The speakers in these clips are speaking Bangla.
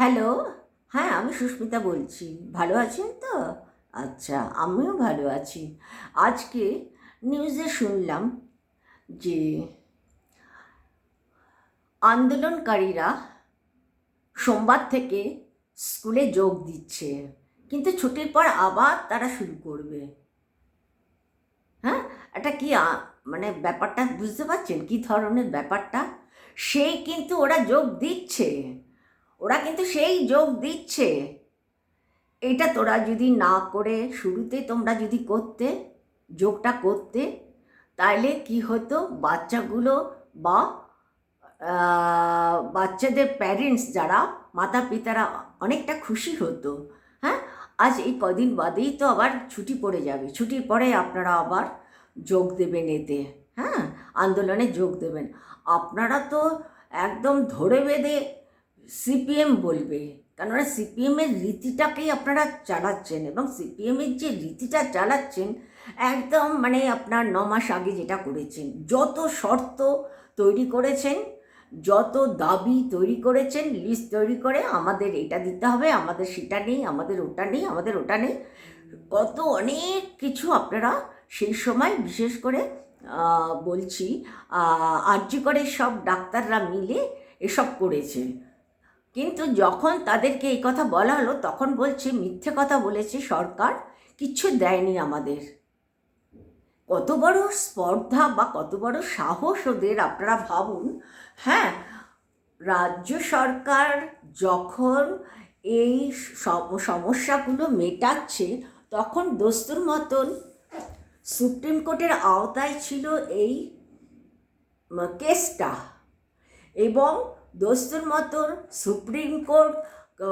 হ্যালো হ্যাঁ আমি সুস্মিতা বলছি। ভালো আছেন তো? আচ্ছা আমিও ভালো আছি। আজকে নিউজে শুনলাম যে আন্দোলনকারীরা সোমবার থেকে স্কুলে যোগ দিচ্ছে, কিন্তু ছুটির পর আবার তারা শুরু করবে। হ্যাঁ এটা কি মানে ব্যাপারটা বুঝতে পারছেন? কি ধরনের ব্যাপারটা? সেই কিন্তু ওরা যোগ দিচ্ছে। ওরা কিন্তু সেই যোগ দিচ্ছে। এটা তোরা যদি না করে শুরুতে তোমরা যদি করতে, যোগটা করতে তাহলে কি হতো? বাচ্চাগুলো বা বাচ্চাদের প্যারেন্টস যারা মাতা পিতারা অনেকটা খুশি হতো। হ্যাঁ? আজ এই কদিন বাদেই তো আবার ছুটি পড়ে যাবে। ছুটির পরে আপনারা আবার যোগ দেবেন এতে। হ্যাঁ? আন্দোলনে যোগ দেবেন। আপনারা তো একদম ধরে বেঁধে সিপিএম বলবে। কেননা সিপিএমের রীতিটাকেই আপনারা চালাচ্ছেন এবং সিপিএমের যে রীতিটা চালাচ্ছেন, একদম মানে আপনার ন মাস আগে যেটা করেছেন। যত শর্ত তৈরি করেছেন, যত দাবি তৈরি করেছেন লিস্ট তৈরি করে আমাদের এটা দিতে হবে, আমাদের সেটা নেই, আমাদের ওটা নেই, আমাদের ওটা নেই, কত অনেক কিছু আপনারা সেই সময় বিশেষ করে বলছি আর্জি করে সব ডাক্তাররা মিলে এসব করেছে কিন্তু যখন তাদেরকে এই কথা বলা হলো, তখন বলছে, মিথ্যে কথা বলেছে সরকার, কিচ্ছু দেয়নি আমাদের। কত বড় স্পর্ধা বা কত বড় সাহস ওদের, আপনারা ভাবুন। হ্যাঁ রাজ্য সরকার যখন এই সম- সমস্যাগুলো মেটাচ্ছে, তখন দস্তুর মতন সুপ্রিম কোর্টের আওতায় ছিল এই কেসটা। এবং দোস্তুর মতন সুপ্রিম কোর্ট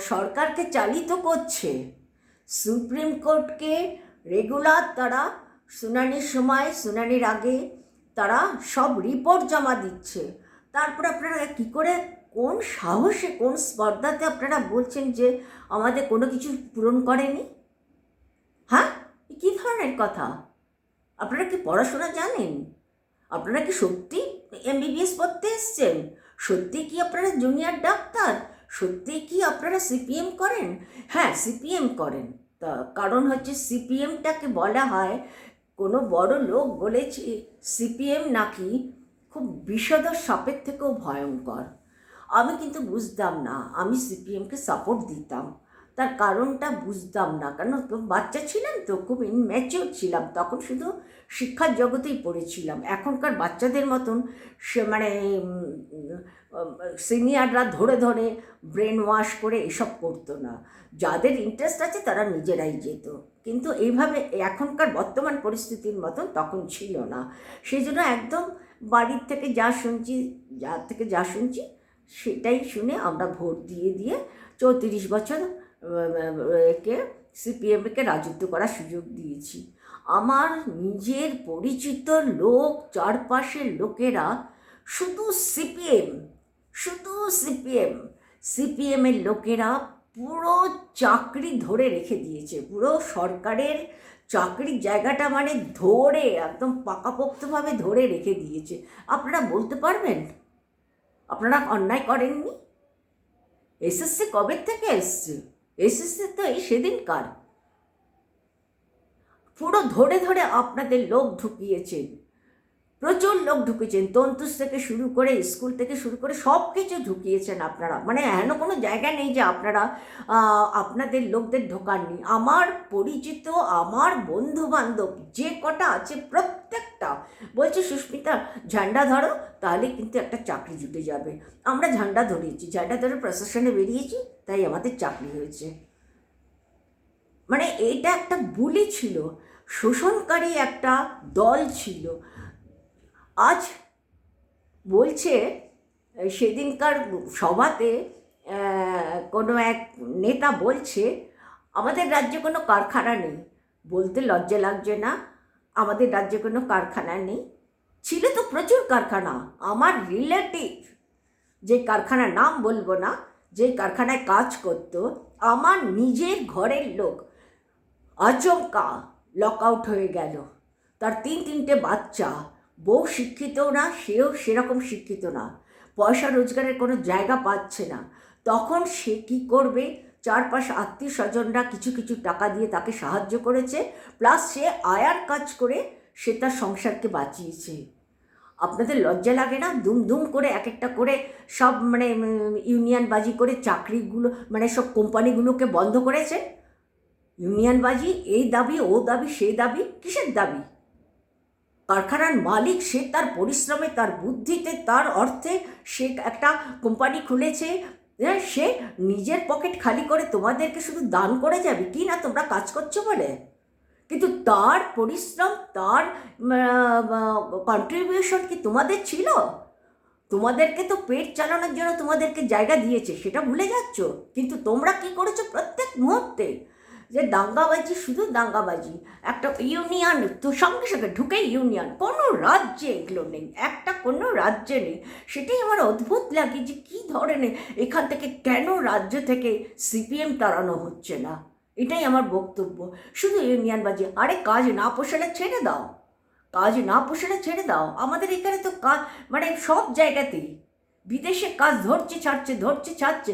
সরকারকে চালিত করছে। সুপ্রিম কোর্টকে রেগুলার তারা শুনানির সময়, শুনানির আগে তারা সব রিপোর্ট জমা দিচ্ছে। তারপর আপনারা কী করে, কোন সাহসে, কোন স্পর্ধাতে আপনারা বলছেন যে আমাদের কোনো কিছু পূরণ করেনি? হ্যাঁ? কী ধরনের কথা? আপনারা কি পড়াশোনা জানেন? আপনারা কি সত্যি এমবিবিএস পড়তে এসছেন? সত্যি কি আপনারা জুনিয়র ডাক্তার? সত্যি কি আপনারা সিপিএম করেন? হ্যাঁ সিপিএম করেন। তা কারণ হচ্ছে সিপিএমটাকে বলা হয়, কোনো বড় লোক বলেছে সিপিএম নাকি খুব বিষধর সাপের থেকেও ভয়ঙ্কর। আমি কিন্তু বুঝতাম না, আমি সিপিএমকে সাপোর্ট দিতাম। তার কারণটা বুঝতাম না। কারণ তো বাচ্চা ছিলাম তো, খুব ইনম্যাচিওর ছিলাম। তখন শুধু শিক্ষার জগতেই পড়েছিলাম। এখনকার বাচ্চাদের মতন সে মানে সিনিয়ররা ধরে ধরে ব্রেন ওয়াশ করে এসব করতো না। যাদের ইন্টারেস্ট আছে তারা নিজেরাই যেত। কিন্তু এইভাবে এখনকার বর্তমান পরিস্থিতির মতন তখন ছিল না। সেই জন্য একদম বাড়ির থেকে যা শুনছি যার থেকে যা শুনছি, সেটাই শুনে আমরা ভোট দিয়ে দিয়ে চৌত্রিশ বছর কে সিপিএমকে রাজত্ব করার সুযোগ দিয়েছি। আমার নিজের পরিচিত লোক, চারপাশের লোকেরা শুধু সিপিএম শুধু সিপিএম সিপিএমের লোকেরা পুরো চাকরি ধরে রেখে দিয়েছে। পুরো সরকারের চাকরির জায়গাটা মানে ধরে, একদম পাকাপোক্তভাবে ধরে রেখে দিয়েছে। আপনারা বলতে পারবেন? আপনারা অন্যায় করেননি? এসএসসি কবে থেকে এসছে? এসএসসি তো এই সেদিনকার পুরো ধরে ধরে আপনাদের লোক ঢুকিয়েছেন। প্রচুর লোক ঢুকিয়েছেন। তন্তুস থেকে শুরু করে স্কুল থেকে শুরু করে সব কিছু ঢুকিয়েছেন আপনারা। মানে এমন কোনো জায়গা নেই যে আপনারা আপনাদের লোকদের ঢোকাননি। আমার পরিচিত, আমার বন্ধু বান্ধব যে কটা আছে প্রত্যেকটা বলছে, সুস্মিতা, ঝান্ডা ধরো, তাহলে কিন্তু একটা চাকরি জুটে যাবে। আমরা ঝান্ডা ধরেছি ঝান্ডা ধরে প্রশাসনে বেরিয়েছি, তাই আমাদের চাকরি হয়েছে। মানে এটা একটা বুলি ছিল, শোষণকারী একটা দল ছিল। আজ বলছে, সেদিনকার সভাতে কোনো এক নেতা বলছে, আমাদের রাজ্যে কোনো কারখানা নেই। বলতে লজ্জা লাগছে না। আমাদের রাজ্যে কোনো কারখানা নেই? ছিল তো প্রচুর কারখানা, আমার রিলেটিভ যে কারখানার নাম বলব না, যে কারখানায় কাজ করতো, আমার নিজের ঘরের লোক। আচমকা লক আউট হয়ে গেল। তার তিন তিনটে বাচ্চা, বউ শিক্ষিত না, সেও সেরকম শিক্ষিত না। পয়সা রোজগারের কোনো জায়গা পাচ্ছে না। তখন সে কি করবে? চারপাশ আত্মীয় স্বজনরা কিছু কিছু টাকা দিয়ে তাকে সাহায্য করেছে, প্লাস সে আয়ার কাজ করে সে তার সংসারকে বাঁচিয়েছে। আপনাদের লজ্জা লাগে না? দুম দুম করে এক একটা করে সব মানে ইউনিয়নবাজি করে চাকরিগুলো মানে সব কোম্পানিগুলোকে বন্ধ করেছে। ইউনিয়নবাজি, এই দাবি, ও দাবি, সে দাবি, কিসের দাবি? কারখানার মালিক সে তার পরিশ্রমে, তার বুদ্ধিতে, তার অর্থে সে একটা কোম্পানি খুলেছে সে নিজের পকেট খালি করে তোমাদেরকে শুধু দান করে যাবে, কি না তোমরা কাজ করছ বলে? কিন্তু তার পরিশ্রম, তার কন্ট্রিবিউশন কি তোমাদের ছিল? তোমাদেরকে তো পেট চালানোর জন্য তোমাদেরকে জায়গা দিয়েছে, সেটা ভুলে যাচ্ছ। কিন্তু তোমরা কি করেছ প্রত্যেক মুহূর্তে? যে দাঙ্গাবাজি, শুধু দাঙ্গাবাজি, একটা ইউনিয়ন, তো সঙ্গে সঙ্গে ঢুকে ইউনিয়ন। কোনো রাজ্যে এগুলো নেই, একটা কোনো রাজ্যে নেই। সেটাই আমার অদ্ভুত লাগে যে কী ধরনের, এখান থেকে কেন রাজ্য থেকে সিপিএম তাড়ানো হচ্ছে না? এটাই আমার বক্তব্য। শুধু ইউনিয়নবাজি, আরে কাজ না পোষালে ছেড়ে দাও। কাজ না পোষালে ছেড়ে দাও। আমাদের এখানে তো কাজ মানে সব জায়গাতেই। বিদেশে কাজ ধরছে, ছাড়ছে ধরছে, ছাড়ছে।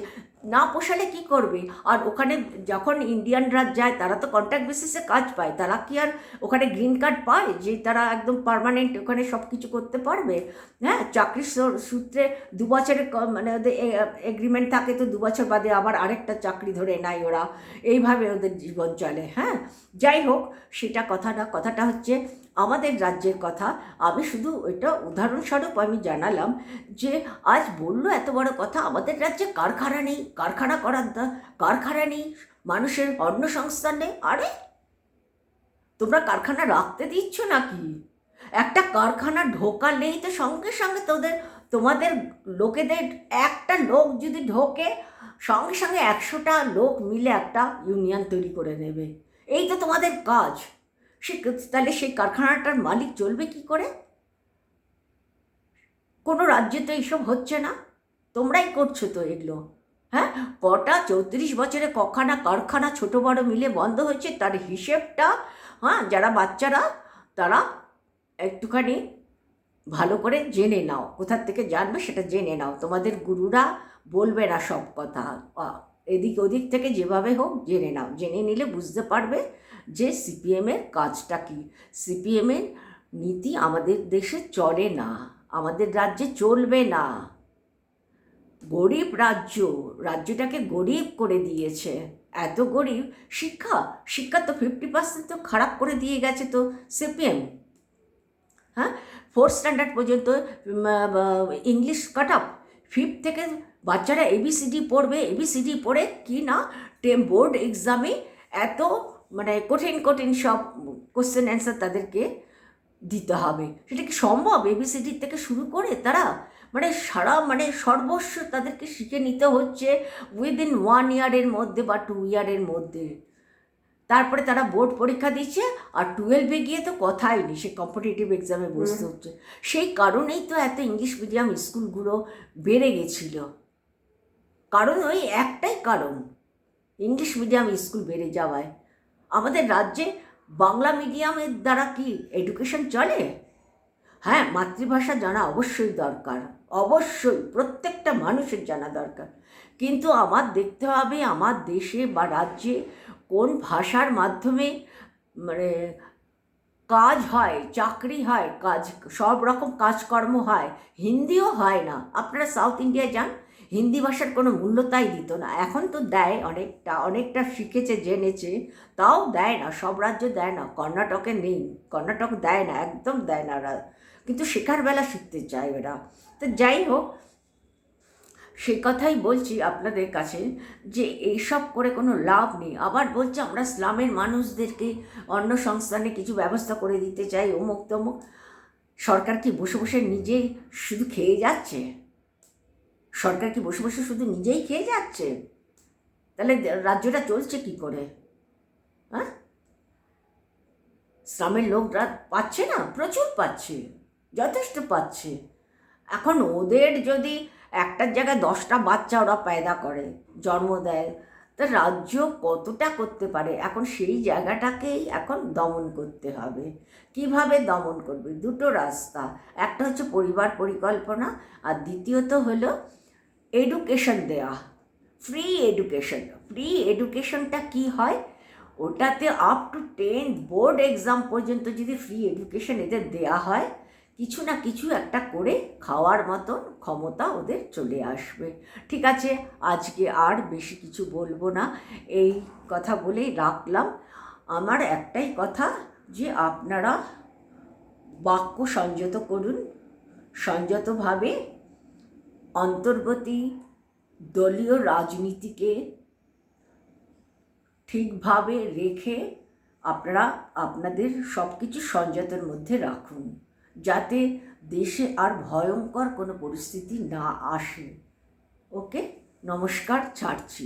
না পোষালে কি করবে? আর ওখানে যখন ইন্ডিয়ানরা যায়, তারা তো কন্ট্যাক্ট বেসিসে কাজ পায়। তারা কি আর ওখানে গ্রিন কার্ড পায়? যে তারা একদম পারমানেন্ট ওখানে সব কিছু করতে পারবে? হ্যাঁ চাকরির সূত্রে দু বছরের মানে ওদের এগ্রিমেন্ট থাকে তো দু বছর বাদে আবার আরেকটা চাকরি ধরে নেয় ওরা। এইভাবে ওদের জীবন চলে। হ্যাঁ যাই হোক, সেটা কথা না, কথাটা হচ্ছে আমাদের রাজ্যের কথা। আমি শুধু এটা উদাহরণস্বরূপ আমি জানালাম যে, আজ বলল এত বড় কথা, আমাদের রাজ্যে কারখানা নেই, কারখানা করার কারখানা নেই, মানুষের অন্নসংস্থান নেই। আরে, তোমরা কারখানা রাখতে দিচ্ছ নাকি? একটা কারখানা ঢোকা নেই তো সঙ্গে সঙ্গে তোদের, তোমাদের লোকেদের একটা লোক যদি ঢোকে, সঙ্গে সঙ্গে একশোটা লোক মিলে একটা ইউনিয়ন তৈরি করে নেবে এই তো তোমাদের কাজ। সে তাহলে সেই কারখানাটার মালিক চলবে কি করে? কোনো রাজ্যে তো এইসব হচ্ছে না। তোমরাই করছ তো এগুলো। হ্যাঁ? কটা চৌত্রিশ বছরে কখানা কারখানা ছোট বড় মিলে বন্ধ হয়েছে, তার হিসেবটা হ্যাঁ যারা বাচ্চারা, তারা একটুখানি ভালো করে জেনে নাও। কোথার থেকে জানবে সেটা জেনে নাও। তোমাদের গুরুরা বলবে না সব কথা। এদিক ওদিক থেকে যেভাবে হোক জেনে নাও। জেনে নিলে বুঝতে পারবে যে সিপিএমের কাজটা কী? সিপিএমের নীতি আমাদের দেশে চলে না, আমাদের রাজ্যে চলবে না। গরিব রাজ্য, রাজ্যটাকে গরিব করে দিয়েছে। এত গরিব, শিক্ষা শিক্ষা তো ফিফটি পার্সেন্ট তো খারাপ করে দিয়ে গেছে তো সিপিএম হ্যাঁ? ফোর্থ স্ট্যান্ডার্ড পর্যন্ত ইংলিশ কাট আপ ফিফথ থেকে বাচ্চারা এবিসিডি পড়বে এবিসিডি পড়ে কি না? টেম, বোর্ড এক্সামে এত মানে কঠিন কঠিন সব কোশ্চেন অ্যান্সার তাদেরকে দিতে হবে। সেটা কি সম্ভব? এবিসিডি থেকে শুরু করে তারা মানে সারা মানে সর্বস্ব তাদেরকে শিখে নিতে হচ্ছে উইদিন ওয়ান ইয়ারের মধ্যে বা টু ইয়ারের মধ্যে। তারপরে তারা বোর্ড পরীক্ষা দিচ্ছে আর টুয়েলভে গিয়ে তো কথাই নেই সে কম্পিটিটিভ এক্সামে বসতে হচ্ছে। সেই কারণেই তো এত ইংলিশ মিডিয়াম স্কুলগুলো বেড়ে গেছিল। কারণ ওই একটাই কারণ ইংলিশ মিডিয়াম স্কুল বেড়ে যাওয়ায়। আমাদের রাজ্যে বাংলা মিডিয়ামের দ্বারা কি এডুকেশন চলে? হ্যাঁ মাতৃভাষা জানা অবশ্যই দরকার, অবশ্যই প্রত্যেকটা মানুষের জানা দরকার। কিন্তু আমার দেখতে হবে আমার দেশে বা রাজ্যে কোন ভাষার মাধ্যমে মানে কাজ হয়, চাকরি হয়, কাজ সব রকম কাজকর্ম হয়, হিন্দিও হয় না। আপনারা সাউথ ইন্ডিয়ায় যান হিন্দি ভাষার কোনো মূল্য তাই দিত না। এখন তো দেয় অনেকটা অনেকটা শিখেছে, জেনেছে। তাও দেয় না, সব রাজ্য দেয় না, কর্ণাটকে নেই। কর্ণাটক দেয় না, একদম দেয় না ওরা। কিন্তু শেখার বেলা শিখতে চায় ওরা। তো যাই হোক, সেই কথাই বলছি আপনাদের কাছে যে এইসব করে কোনো লাভ নেই। আবার বলছে আমরা স্লামের মানুষদেরকে অন্য সংস্থানে কিছু ব্যবস্থা করে দিতে চাই অমুক তমুক সরকার কি বসে বসে নিজেই শুধু খেয়ে যাচ্ছে? সরকার কি বসে বসে শুধু নিজেই খেয়ে যাচ্ছে? তাহলে রাজ্যটা চলছে কি করে? হ্যাঁ? শ্রমের লোকরা পাচ্ছে না, প্রচুর পাচ্ছে, যথেষ্ট পাচ্ছে। এখন ওদের যদি একটার জায়গায় দশটা বাচ্চা ওরা পায়দা করে, জন্ম দেয়, তা রাজ্য কতটা করতে পারে? এখন সেই জায়গাটাকেই এখন দমন করতে হবে। কীভাবে দমন করবে? দুটো রাস্তা, একটা হচ্ছে পরিবার পরিকল্পনা, আর দ্বিতীয়ত হলো এডুকেশন দেওয়া ফ্রি এডুকেশন ফ্রি এডুকেশনটা কি হয়? ওটাতে up to ten board exam পর্যন্ত যদি ফ্রি এডুকেশন এদের দেয়া হয়, কিছু না কিছু একটা করে খাওয়ার মতন ক্ষমতা ওদের চলে আসবে। ঠিক আছে? আজকে আর বেশি কিছু বলব না। এই কথা বলেই রাখলাম। আমার একটাই কথা যে আপনারা বাক্য সংযত করুন। সংযতভাবে অন্তর্বর্তী দলীয় রাজনীতিকে ঠিকভাবে রেখে আপনারা আপনাদের সব কিছু সংযতের মধ্যে রাখুন, যাতে দেশে আর ভয়ঙ্কর কোনো পরিস্থিতি না আসে। ওকে? নমস্কার, ছাড়ছি।